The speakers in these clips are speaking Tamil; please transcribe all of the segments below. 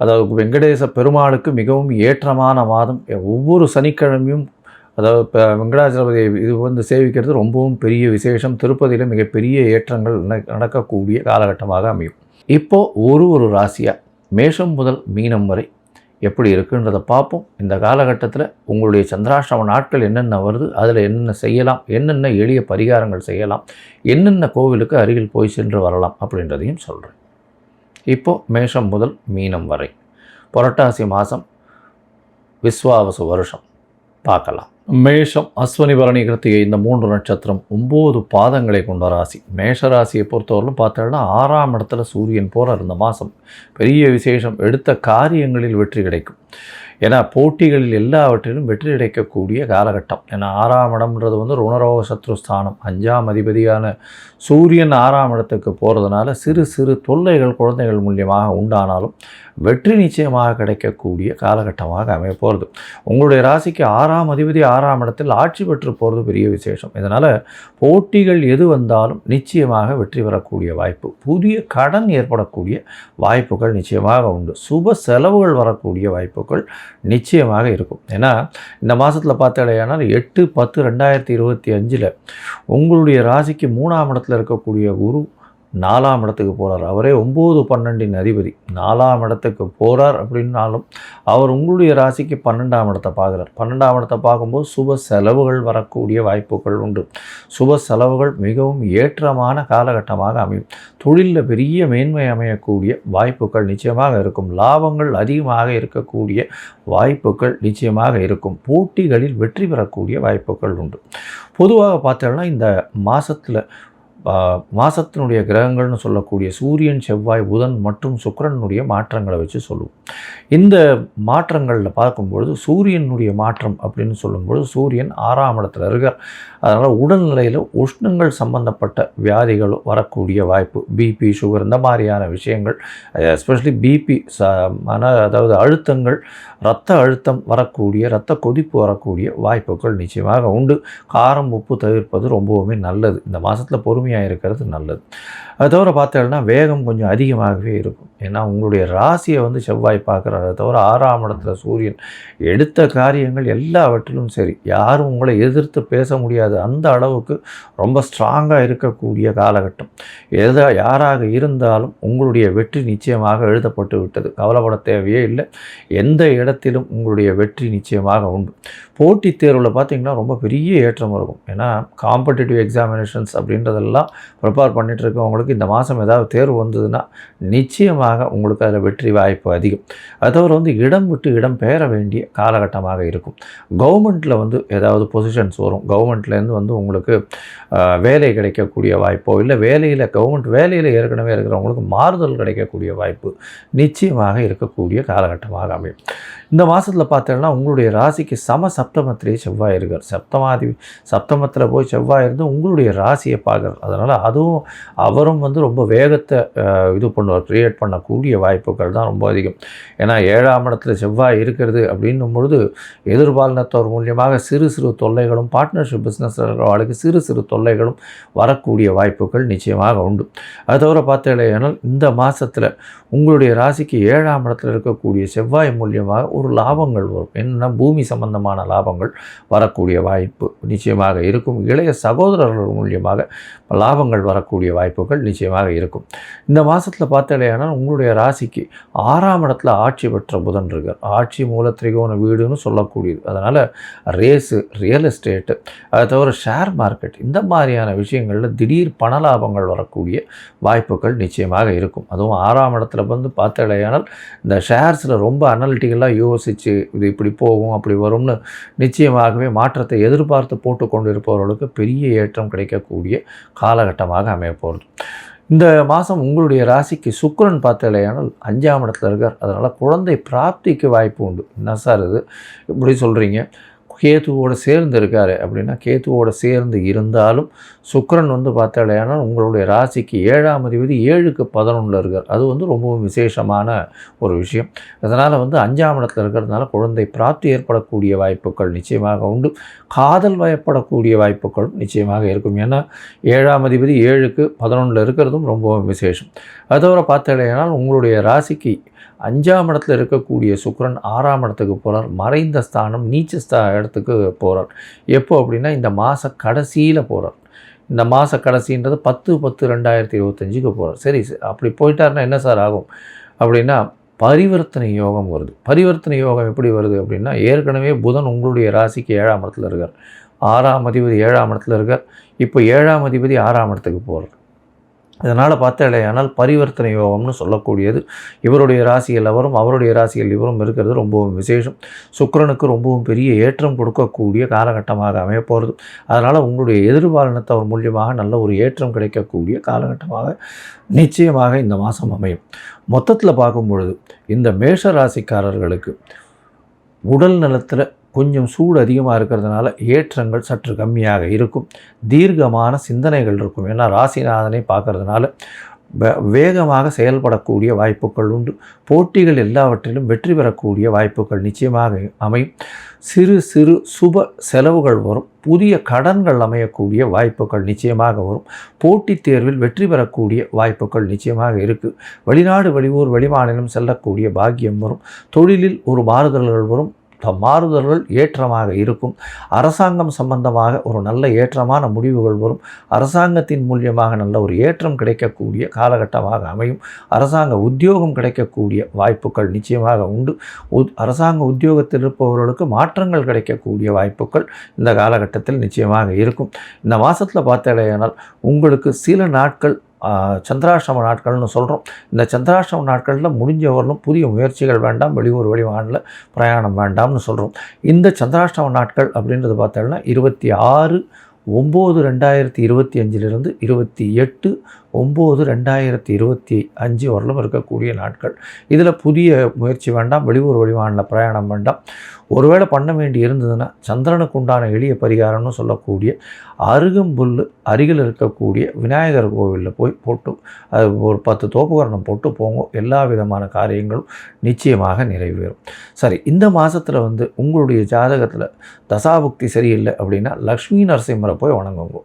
அதாவது வெங்கடேச பெருமாளுக்கு மிகவும் ஏற்றமான மாதம் ஒவ்வொரு சனிக்கிழமையும் அதாவது இப்போ வெங்கடாச்சலபதி இது வந்து சேவிக்கிறது ரொம்பவும் பெரிய விசேஷம். திருப்பதியில் மிகப்பெரிய ஏற்றங்கள் நடக்கக்கூடிய காலகட்டமாக அமையும். இப்போது ஒரு ஒரு ராசியாக மேஷம் முதல் மீனம் வரை எப்படி இருக்குன்றதை பார்ப்போம். இந்த காலகட்டத்தில் உங்களுடைய சந்திராஷ்டம நாட்கள் என்னென்ன வருது அதில் என்னென்ன செய்யலாம் என்னென்ன எளிய பரிகாரங்கள் செய்யலாம் என்னென்ன கோவிலுக்கு அருகில் போய் சென்று வரலாம் அப்படின்றதையும் சொல்கிறேன் இப்போது மேஷம் முதல் மீனம் வரை. புரட்டாசி மாதம் விஸ்வாவசு வருஷம். பார்க்கலாம். மேஷம் அஸ்வனி பரணி கிருத்திகை இந்த மூன்று நட்சத்திரம் ஒம்பது பாதங்களை கொண்ட ராசி. மேஷ ராசியை பொறுத்தவரையிலும் பார்த்தோம்னா ஆறாம் இடத்துல சூரியன் போகிற இந்த மாதம் பெரிய விசேஷம். எடுத்த காரியங்களில் வெற்றி கிடைக்கும். ஏன்னா போட்டிகளில் எல்லாவற்றிலும் வெற்றி கிடைக்கக்கூடிய காலகட்டம். ஏன்னா ஆறாம் இடம்ன்றது வந்து ருணரோக சத்ருஸ்தானம் அஞ்சாம் அதிபதியான சூரியன் ஆறாம் இடத்துக்கு போகிறதுனால சிறு சிறு தொல்லைகள் குழந்தைகள் மூலியமாக உண்டானாலும் வெற்றி நிச்சயமாக கிடைக்கக்கூடிய காலகட்டமாக அமைய போகிறது உங்களுடைய ராசிக்கு ஆறாம் அதிபதி ஆறாம் இடத்தில் ஆட்சி பெற்று போகிறது பெரிய விசேஷம். இதனால் போட்டிகள் எது வந்தாலும் நிச்சயமாக வெற்றி பெறக்கூடிய வாய்ப்பு புதிய கடன் ஏற்படக்கூடிய வாய்ப்புகள் நிச்சயமாக உண்டு. சுப செலவுகள் வரக்கூடிய வாய்ப்புகள் நிச்சயமாக இருக்கும். ஏன்னா இந்த மாதத்தில் பார்த்தாலேயானால் எட்டு பத்து ரெண்டாயிரத்தி இருபத்தி அஞ்சில் உங்களுடைய ராசிக்கு மூணாம் இடத்துல இருக்கக்கூடிய குரு நாலாம் இடத்துக்கு போகிறார் அவரே ஒம்பது பன்னெண்டின் அதிபதி. நாலாம் இடத்துக்கு போகிறார் அப்படின்னாலும் அவர் உங்களுடைய ராசிக்கு பன்னெண்டாம் இடத்தை பார்க்குறார். பன்னெண்டாம் இடத்தை பார்க்கும்போது சுப செலவுகள் வரக்கூடிய வாய்ப்புகள் உண்டு. சுப செலவுகள் மிகவும் ஏற்றமான காலகட்டமாக அமையும். தொழிலில் பெரிய மேன்மை அமையக்கூடிய வாய்ப்புகள் நிச்சயமாக இருக்கும். லாபங்கள் அதிகமாக இருக்கக்கூடிய வாய்ப்புகள் நிச்சயமாக இருக்கும். போட்டிகளில் வெற்றி பெறக்கூடிய வாய்ப்புகள் உண்டு. பொதுவாக பார்த்தோம்னா இந்த மாதத்தில் மாதத்தினுடைய கிரகங்கள்னு சொல்லக்கூடிய சூரியன் செவ்வாய் புதன் மற்றும் சுக்கிரனுடைய மாற்றங்களை வச்சு சொல்லுவோம். இந்த மாற்றங்களில் பார்க்கும்பொழுது சூரியனுடைய மாற்றம் அப்படின்னு சொல்லும்பொழுது சூரியன் ஆறாம் இடத்துல இருக்கார். அதனால் உடல்நிலையில் உஷ்ணங்கள் சம்பந்தப்பட்ட வியாதிகள் வரக்கூடிய வாய்ப்பு பிபி சுகர் இந்த மாதிரியான விஷயங்கள் எஸ்பெஷலி பிபி ச மன அதாவது அழுத்தங்கள் இரத்த அழுத்தம் வரக்கூடிய இரத்த கொதிப்பு வரக்கூடிய வாய்ப்புகள் நிச்சயமாக உண்டு. காரம் உப்பு தவிர்ப்பது ரொம்பவுமே நல்லது. இந்த மாதத்தில் பொறுமையாக இருக்கிறது நல்லது. அது தவிர பார்த்தோம்னா வேகம் கொஞ்சம் அதிகமாகவே இருக்கும். ஏன்னா உங்களுடைய ராசியை வந்து செவ்வாய் பார்க்குறாரு. தவிர ஆறாம் இடத்துல சூரியன் எடுத்த காரியங்கள் எல்லாவற்றிலும் சரி. யாரும் உங்களை எதிர்த்து பேச முடியாது. அந்த அளவுக்கு ரொம்ப ஸ்ட்ராங்காக இருக்கக்கூடிய காலகட்டம். எதா யாராக இருந்தாலும் உங்களுடைய வெற்றி நிச்சயமாக எழுதப்பட்டு விட்டது. கவலைப்பட தேவையே இல்லை. எந்த இடத்திலும் உங்களுடைய வெற்றி நிச்சயமாக உண்டு. போட்டித் தேர்வில் பார்த்தீங்கன்னா ரொம்ப பெரிய ஏற்றம் இருக்கும். ஏன்னா காம்படிட்டிவ் எக்ஸாமினேஷன்ஸ் அப்படின்றதெல்லாம் ப்ரிப்பேர் பண்ணிகிட்டு இருக்கவங்களுக்கு இந்த மாதம் ஏதாவது தேர்வு வந்ததுன்னா நிச்சயமாக உங்களுக்கு அதில் வெற்றி வாய்ப்பு அதிகம். அது தவிர வந்து இடம் விட்டு இடம் பெயர வேண்டிய காலகட்டமாக இருக்கும். கவர்மெண்ட்டில் வந்து ஏதாவது பொசிஷன்ஸ் வரும். கவர்மெண்ட்லேருந்து வந்து உங்களுக்கு வேலை கிடைக்கக்கூடிய வாய்ப்போ இல்லை வேலையில் கவர்மெண்ட் வேலையில் ஏற்கனவே இருக்கிறவங்களுக்கு மாறுதல் கிடைக்கக்கூடிய வாய்ப்பு நிச்சயமாக இருக்கக்கூடிய காலகட்டமாக அமையும். இந்த மாதத்தில் பார்த்தோம்னா உங்களுடைய ராசிக்கு சம சப்தமத்திலேயே செவ்வாய் இருக்கார். சப்தமாதி சப்தமத்தில் போய் செவ்வாய் இருந்து உங்களுடைய ராசியை பார்க்குறார் அதனால் அதுவும் அவரும் வந்து ரொம்ப வேகத்தை இது பண்ணுவார் க்ரியேட் பண்ணக்கூடிய வாய்ப்புகள் தான் ரொம்ப அதிகம். ஏன்னா ஏழாம் இடத்துல செவ்வாய் இருக்கிறது அப்படின்னும் பொழுது எதிர்பாலினத்தோர் மூலியமாக சிறு சிறு தொல்லைகளும் பார்ட்னர்ஷிப் பிஸ்னஸ் இருக்கிறவர்களுக்கு சிறு சிறு தொல்லைகளும் வரக்கூடிய வாய்ப்புகள் நிச்சயமாக உண்டு. அது தவிர பார்த்தீங்கன்னா இந்த மாதத்தில் உங்களுடைய ராசிக்கு ஏழாம் இடத்துல இருக்கக்கூடிய செவ்வாய் மூலியமாக ஒரு லாபங்கள் வரும். என்னென்னா பூமி சம்பந்தமான லாபங்கள் வரக்கூடிய வாய்ப்பு நிச்சயமாக இருக்கும். இளைய சகோதரர்கள் மூலியமாக லாபங்கள் வரக்கூடிய வாய்ப்புகள் நிச்சயமாக இருக்கும். இந்த மாதத்தில் பார்த்தீங்கன்னா உங்களுடைய ராசிக்கு ஆறாம் இடத்துல ஆட்சி பெற்ற புதன் இருக்கார். ஆட்சி மூல திரிகோண வீடுன்னு சொல்லக்கூடியது. அதனால் ரேஸு ரியல் எஸ்டேட்டு அதை தவிர ஷேர் மார்க்கெட் இந்த மாதிரியான விஷயங்களில் திடீர் பண லாபங்கள் வரக்கூடிய வாய்ப்புகள் நிச்சயமாக இருக்கும். அதுவும் ஆறாம் இடத்துல வந்து பார்த்தடையானால் இந்த ஷேர்ஸில் ரொம்ப அனலிட்டிக்கலாக யோசித்து இது இப்படி போகும் அப்படி வரும்னு நிச்சயமாகவே மாற்றத்தை எதிர்பார்த்து போட்டு கொண்டிருப்பவர்களுக்கு பெரிய ஏற்றம் கிடைக்கக்கூடிய காலகட்டமாக அமைய போகிறது இந்த மாதம் உங்களுடைய ராசிக்கு சுக்கரன் பார்த்தலையானால் அஞ்சாம் இடத்துல இருக்கார். அதனால் குழந்தை பிராப்திக்கு வாய்ப்பு உண்டு. என்ன சார் இது? இப்படி சொல்கிறீங்க கேத்துவோடு சேர்ந்து இருக்கார் அப்படின்னா கேத்துவோடு சேர்ந்து இருந்தாலும் சுக்கரன் வந்து பார்த்தாலேனா உங்களுடைய ராசிக்கு ஏழாம் அதிபதி ஏழுக்கு பதினொன்றில் இருக்கார். அது வந்து ரொம்பவும் விசேஷமான ஒரு விஷயம். அதனால் வந்து அஞ்சாம் இடத்துல இருக்கிறதுனால குழந்தை பிராப்தி ஏற்படக்கூடிய வாய்ப்புகள் நிச்சயமாக உண்டு. காதல் வயப்படக்கூடிய வாய்ப்புகளும் நிச்சயமாக இருக்கும். ஏன்னா ஏழாம் அதிபதி ஏழுக்கு பதினொன்றில் இருக்கிறதும் ரொம்பவும் விசேஷம். அதோட பார்த்தாலேனால் உங்களுடைய ராசிக்கு அஞ்சாம் இடத்துல இருக்கக்கூடிய சுக்கரன் ஆறாம் இடத்துக்கு போகிறார் மறைந்த ஸ்தானம் நீச்ச ஸ்தா இடத்துக்கு போகிறார் எப்போ அப்படின்னா இந்த மாத கடைசியில் போகிறார் இந்த மாத கடைசின்றது பத்து பத்து ரெண்டாயிரத்தி இருபத்தஞ்சுக்கு போகிறார் சரி சரி, அப்படி போயிட்டாருன்னா என்ன சார் ஆகும்? அப்படின்னா பரிவர்த்தனை யோகம் வருது. பரிவர்த்தனை யோகம் எப்படி வருது அப்படின்னா ஏற்கனவே புதன் உங்களுடைய ராசிக்கு ஏழாம் இடத்துல இருக்கார். ஆறாம் அதிபதி ஏழாம் இடத்துல இருக்கார். இப்போ ஏழாம் அதிபதி ஆறாம் இடத்துக்கு போகிறார் இதனால் பார்த்தாலேயானால் பரிவர்த்தனை யோகம்னு சொல்லக்கூடியது. இவருடைய ராசியில் அவரும் அவருடைய ராசியில் இவரும் இருக்கிறது ரொம்பவும் விசேஷம். சுக்கிரனுக்கு ரொம்பவும் பெரிய ஏற்றம் கொடுக்கக்கூடிய காலகட்டமாக அமைய போகிறது அதனால் உங்களுடைய எதிர்பாலினத்தவர் மூலியமாக நல்ல ஒரு ஏற்றம் கிடைக்கக்கூடிய காலகட்டமாக நிச்சயமாக இந்த மாதம் அமையும். மொத்தத்தில் பார்க்கும் பொழுது இந்த மேஷ ராசிக்காரர்களுக்கு உடல் நலத்தில் கொஞ்சம் சூடு அதிகமாக இருக்கிறதுனால ஏற்றங்கள் சற்று கம்மியாக இருக்கும். தீர்க்கமான சிந்தனைகள் இருக்கும். ஏன்னா ராசிநாதனை பார்க்கறதுனால வே- வேகமாக செயல்படக்கூடிய வாய்ப்புகள் உண்டு. போட்டிகள் எல்லாவற்றிலும் வெற்றி பெறக்கூடிய வாய்ப்புகள் நிச்சயமாக அமையும். சிறு சிறு சுப செலவுகள் வரும். புதிய கடன்கள் அமையக்கூடிய வாய்ப்புகள் நிச்சயமாக வரும். போட்டித் தேர்வில் வெற்றி பெறக்கூடிய வாய்ப்புகள் நிச்சயமாக இருக்குது வெளிநாடு வெளியூர் வெளிமாநிலம் செல்லக்கூடிய பாக்கியம் வரும். தொழிலில் ஒரு மாறுதல்கள் வரும். மாறுதல்கள் ஏற்றமாக இருக்கும். அரசாங்கம் சம்பந்தமாக ஒரு நல்ல ஏற்றமான முடிவுகள் வரும். அரசாங்கத்தின் மூலியமாக நல்ல ஒரு ஏற்றம் கிடைக்கக்கூடிய காலகட்டமாக அமையும். அரசாங்க உத்தியோகம் கிடைக்கக்கூடிய வாய்ப்புகள் நிச்சயமாக உண்டு. உத்- அரசாங்க உத்தியோகத்தில் இருப்பவர்களுக்கு மாற்றங்கள் கிடைக்கக்கூடிய வாய்ப்புகள் இந்த காலகட்டத்தில் நிச்சயமாக இருக்கும். இந்த மாதத்தில் பார்த்தாலேயானால் உங்களுக்கு சில நாட்கள் சந்திராஷ்டம நாட்கள்னு சொல்கிறோம் இந்த சந்திராஷ்டம நாட்களில் முடிஞ்சவர்களும் புதிய முயற்சிகள் வேண்டாம் வெளியூர் வெளிமாநில பிரயாணம் வேண்டாம்னு சொல்கிறோம் இந்த சந்திராஷ்டம நாட்கள் அப்படின்றது பார்த்தோம்னா இருபத்தி ஆறு ஒம்பது ரெண்டாயிரத்தி இருபத்தி அஞ்சிலிருந்து இருபத்தி எட்டு ஒம்பது ரெண்டாயிரத்தி இருபத்தி அஞ்சு வரலும் இருக்கக்கூடிய நாட்கள். இதில் புதிய முயற்சி வேண்டாம் வெளியூர் வெளிமாநில பிரயாணம் வேண்டாம். ஒருவேளை பண்ண வேண்டி இருந்ததுன்னா சந்திரனுக்கு உண்டான எளிய பரிகாரம்னு சொல்லக்கூடிய அருகம்புல் அருகில் இருக்கக்கூடிய விநாயகர் கோவிலில் போய் போட்டு அது ஒரு பத்து தோப்புகரணம் போட்டு போங்க. எல்லா விதமான காரியங்களும் நிச்சயமாக நிறைவேறும். சரி இந்த மாதத்தில் வந்து உங்களுடைய ஜாதகத்தில் தசாபுக்தி சரியில்லை அப்படின்னா லக்ஷ்மி நரசிம்மரை போய் வணங்குங்க.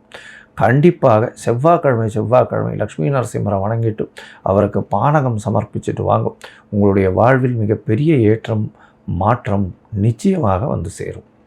கண்டிப்பாக செவ்வாய்க்கிழமை செவ்வாய்க்கிழமை லக்ஷ்மி நரசிம்மரை வணங்கிட்டு அவருக்கு பானகம் சமர்ப்பிச்சுட்டு வாங்க. உங்களுடைய வாழ்வில் மிகப்பெரிய ஏற்றம் மாற்றம் நிச்சயமாக வந்து சேரும்.